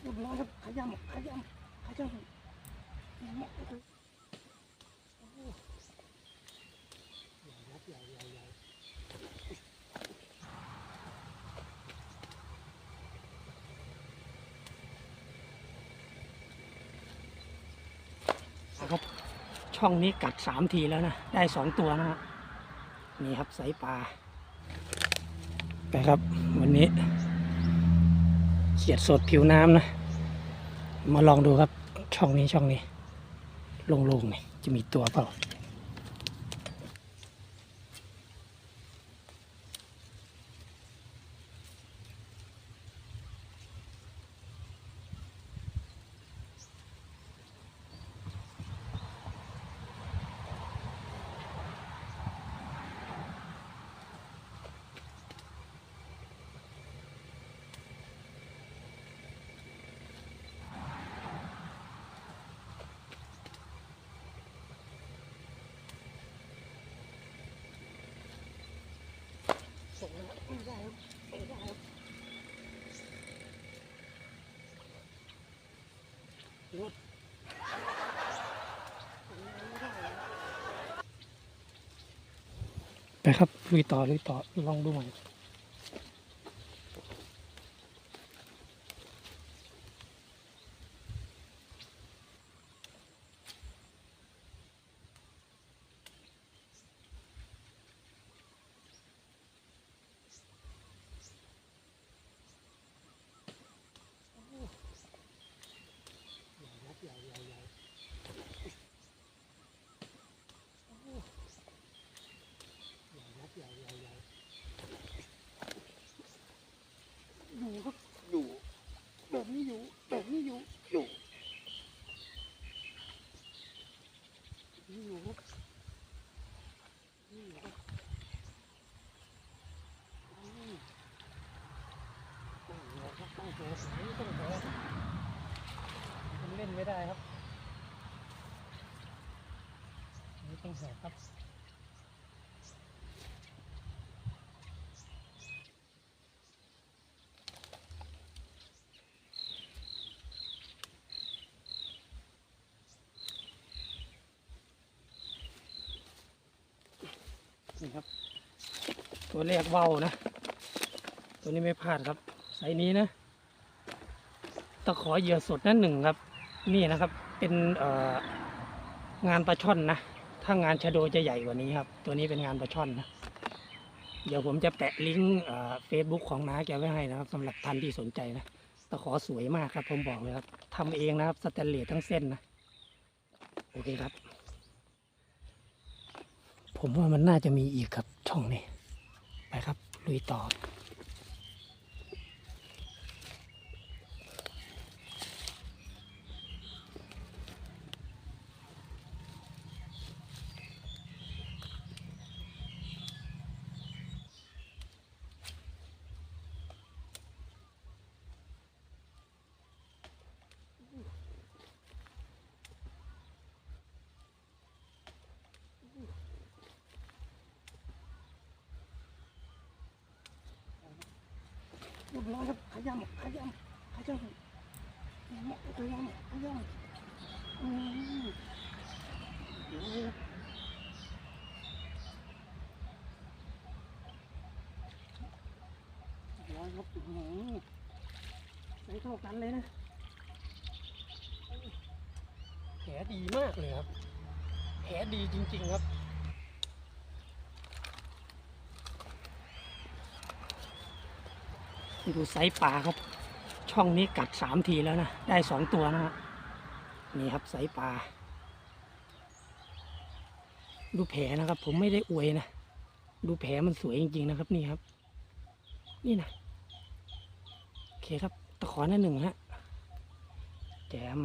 เอยครับขยำขยำขยำครับช่องนี้กัดสามทีแล้วนะ ได้สองตัวนะฮะนี่ครับสายปลาไปครับ วันนี้ เขียดสดผิวน้ำนะ มาลองดูครับช่องนี้ช่องนี้โล่งๆนี่จะมีตัวเปล่า รับไม่ได้ครับไม่ได้รถไปครับลุยต่อลุยต่อลองดูใหม่อยู่ครับอยู่แบบนี้อยู่แบบนี้อยู่อยู่นี่อยู่ครับนี่อยู่ครับอืมต้องหัวครับต้องหัวสายต้องหัวมันเล่น ไม่ได้ครับนี่ต้องแหกครับนี่ครับ ตัวแรกเว้านะ ตัวนี้ไม่พลาดครับไซส์นี้นะ ตะขอเหยื่อสดนั่นหนึ่งครับ นี่นะครับเป็นงานปลาช่อนนะ ถ้างานชะโดจะใหญ่กว่านี้ครับ ตัวนี้เป็นงานปลาช่อนนะ เดี๋ยวผมจะแปะลิงก์เฟซบุ๊กของน้าแกไว้ให้นะครับสำหรับท่านที่สนใจนะตะขอสวยมากครับ ผมบอกเลยครับทำเองนะครับสแตนเลสทั้งเส้นนะ โอเคครับ ผมว่ามันน่าจะมีอีกครับช่องนี้ ไปครับลุยต่อ เรียบร้อยครับขยำขยำขยำขยำขยำขยำอืมเดี๋ยวร้อยครับอื้อหือใส่เท่ากันเลยนะแผลดีมากเลยครับแผลดีจริง ๆ ครับ ดูไซส์ปลาครับ ช่องนี้กัดสามทีแล้วนะ ได้สองตัวนะฮะนี่ครับไซส์ปลา ดูแผลนะครับ ผมไม่ได้อวยนะ ดูแผลมันสวยจริงๆนะครับ นี่ครับ นี่นะโอเคครับ ตะขอหน้าหนึ่งฮะแจม